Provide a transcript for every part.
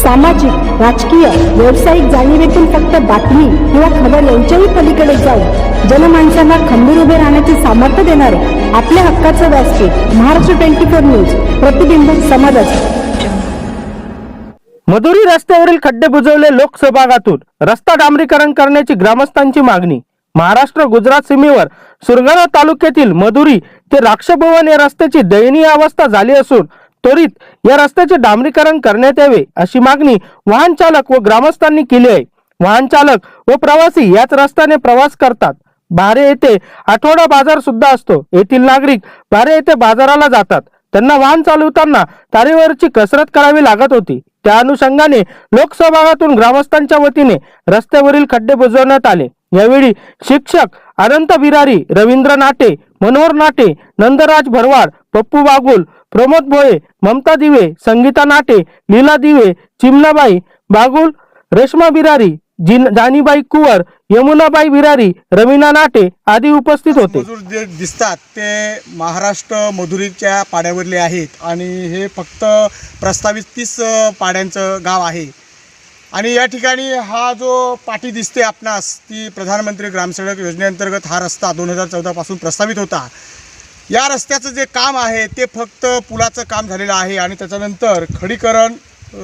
सामाजिक राजकीय व्यावसायिक जाणीवेतून फक्त बातमी किंवा खबर यांच्याही पलीकडे जाऊन जनमानसांना खंबीर उभे राहण्याचे सामर्थ्य देणारे आपल्या हक्काचं व्यासपीठ महाराष्ट्र ट्वेंटी फोर न्यूज प्रतिबिंब समाजाचे मधुरी रस्त्यावरील खड्डे बुजवले लोकसहभागातून रस्ता डांबरीकरण करण्याची ग्रामस्थांची मागणी. महाराष्ट्र गुजरात सीमेवर सुरगाणा तालुक्यातील मधुरी ते राक्षभवन या रस्त्याची दयनीय अवस्था झाली असून त्वरित या रस्त्याचे डांबरीकरण करण्यात यावे अशी मागणी वाहन चालक व ग्रामस्थांनी केली आहे. वाहन चालक व प्रवासी याच रस्त्याने प्रवास करतात. बारे येथे आठवडा बाजार सुद्धा असतो. येथील नागरिक बारे येथे बाजाराला जातात. त्यांना वाहन चालवताना तारेवरची कसरत करावी लागत होती. त्या अनुषंगाने लोकसभागातून ग्रामस्थांच्या वतीने रस्त्यावरील खड्डे बुजवण्यात आले. यावेळी शिक्षक अनंत बिरारी रवींद्र नाटे मनोहर नाटे नंदराज भरवाड पप्पू बागुल प्रमोद भोये ममता दिवे संगीता नाटे लीला दिवे चिमनाबाई बागुल रेश्मा बिरारी जिन जानीबाई कुवर यमुनाबाई बिरारी रवीना नाटे आदी उपस्थित होते. मजूर जे दिसतात ते महाराष्ट्र मधुरीच्या पाड्यावरले आहेत आणि हे फक्त प्रस्तावित तीस पाड्यांचं गाव आहे. आणि या ठिकाणी हा जो पाटी दिसते आपणास ती प्रधानमंत्री ग्रामसडक योजनेअंतर्गत हा रस्ता दोन हजार चौदापासून प्रस्तावित होता. या रस्त्याचं जे काम आहे ते फक्त पुलाचं काम झालेलं आहे आणि त्याच्यानंतर खडीकरण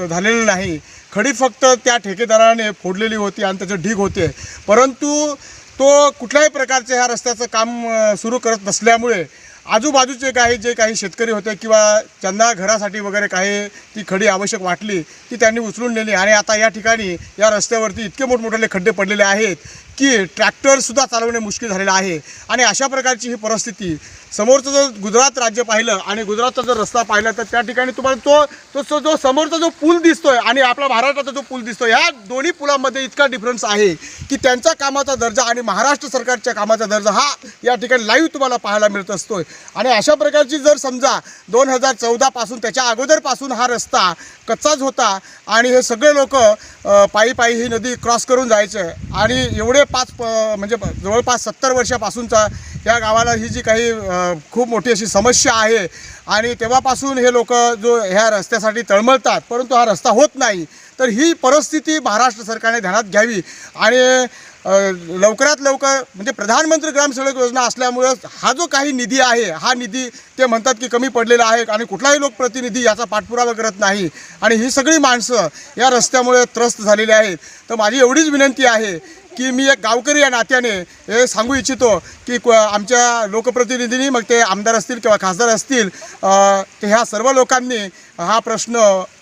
झालेलं नाही. खडी फक्त त्या ठेकेदाराने फोडलेली होती आणि त्याचं ढीग होते. परंतु तो कुठल्याही प्रकारचे ह्या रस्त्याचं काम सुरू करत नसल्यामुळे आजूबाजूचे काही जे काही शेतकरी होते किंवा त्यांना घरासाठी वगैरे काही ती खडी आवश्यक वाटली ती त्यांनी उचलून नेली. आणि आता या ठिकाणी या रस्त्यावरती इतके मोठमोठे खड्डे पडलेले आहेत की ट्रॅक्टरसुद्धा चालवणे मुश्किल झालेलं आहे. आणि अशा प्रकारची ही परिस्थिती समोरचं जर गुजरात राज्य पाहिलं आणि गुजरातचा जर रस्ता पाहिला तर त्या ठिकाणी तुम्हाला तो तो जो- जो समोरचा जो पूल दिसतोय आणि आपला महाराष्ट्राचा जो पूल दिसतो ह्या दोन्ही पुलामध्ये इतका डिफरन्स आहे की त्यांचा कामाचा दर्जा आणि महाराष्ट्र सरकारच्या कामाचा दर्जा हा या ठिकाणी लाईव्ह तुम्हाला पाहायला मिळत असतोय. आणि अशा प्रकारची जर समजा दोन हजार चौदापासून त्याच्या अगोदरपासून हा रस्ता कच्चाच होता आणि हे सगळे लोक पायी पायी ही नदी क्रॉस करून जायचं आणि एवढे पाच प- म्हणजे जवळपास सत्तर वर्षापासूनचा या गावाला ही जी काही खूप मोठी अशी समस्या आहे आणि तेव्हापासून हे लोक जो ह्या रस्त्यासाठी तळमळतात परंतु हा रस्ता होत नाही तर ही परिस्थिती महाराष्ट्र सरकारने ध्यानात घ्यावी आणि लवकरात लवकर म्हणजे प्रधानमंत्री ग्रामसडक योजना असल्यामुळं हा जो काही निधी आहे हा निधी ते म्हणतात की कमी पडलेला आहे आणि कुठलाही लोकप्रतिनिधी याचा पाठपुरावा करत नाही आणि ही सगळी माणसं या रस्त्यामुळे त्रस्त झालेली आहेत. तर माझी एवढीच विनंती आहे की मी एक गावकरी या नात्याने हे सांगू इच्छितो की क- आमच्या लोकप्रतिनिधींनी मग ते आमदार असतील किंवा खासदार असतील ह्या सर्व लोकांनी हा प्रश्न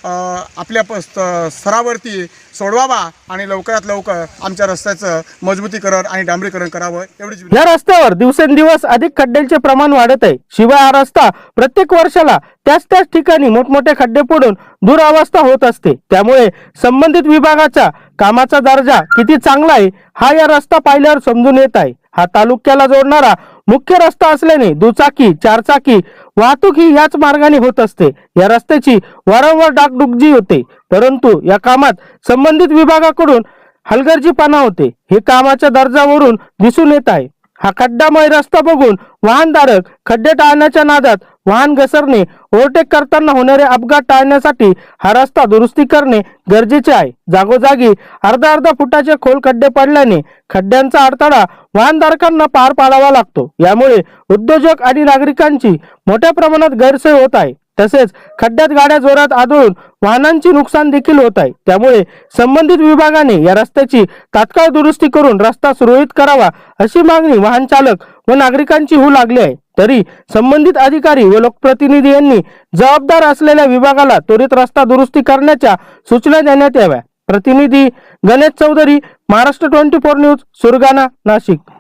आपल्या प स्तरावरती सोडवावा आणि लवकरात लवकर आमच्या रस्त्याचं मजबूतीकरण आणि डांबरीकरण करावं एवढीच या रस्त्यावर दिवसेंदिवस अधिक खड्ड्यांचे प्रमाण वाढत आहे. शिवाय हा रस्ता प्रत्येक वर्षाला त्याच त्याच ठिकाणी मोठमोठे खड्डे पडून दुरावस्था होत असते. त्यामुळे संबंधित विभागाचा कामाचा दर्जा किती चांगला आहे हा या रस्ता पाहिल्यावर समजून येत आहे. हा तालुक्याला जोडणारा मुख्य रस्ता असल्याने दुचाकी चारचाकी वाहतूक ही याच मार्गाने होत असते. या रस्त्याची वारंवार डागडुगजी होते. परंतु या कामात संबंधित विभागाकडून हलगर्जीपणा होते. हे कामाच्या दर्जावरून दिसून येत आहे. हा खड्डामय रस्ता बघून वाहनधारक खड्डे टाळण्याच्या नादात वाहन घसरणे ओव्हरटेक करताना होणारे अपघात टाळण्यासाठी हा रस्ता दुरुस्ती करणे गरजेचे आहे. जागोजागी अर्धा अर्धा फुटाचे खोल खड्डे पडल्याने खड्ड्यांचा अडथळा वाहनधारकांना पार पाडावा लागतो. यामुळे उद्योजक आणि नागरिकांची मोठ्या प्रमाणात गैरसोय होत आहे. तसेच खड्ड्यात गाड्या जोरात आदळून वाहनांची नुकसान देखील होत आहे. त्यामुळे संबंधित विभागाने या रस्त्याची तात्काळ दुरुस्ती करून रस्ता सुरळीत करावा अशी मागणी वाहन चालक व नागरिकांची होऊ लागली आहे. तरी संबंधित अधिकारी व लोकप्रतिनिधी यांनी जबाबदार असलेल्या विभागाला त्वरित रस्ता दुरुस्ती करण्याच्या सूचना देण्यात याव्या प्रतिनिधी Ganesh Chaudhari Maharashtra twenty four news Surgana Nashik.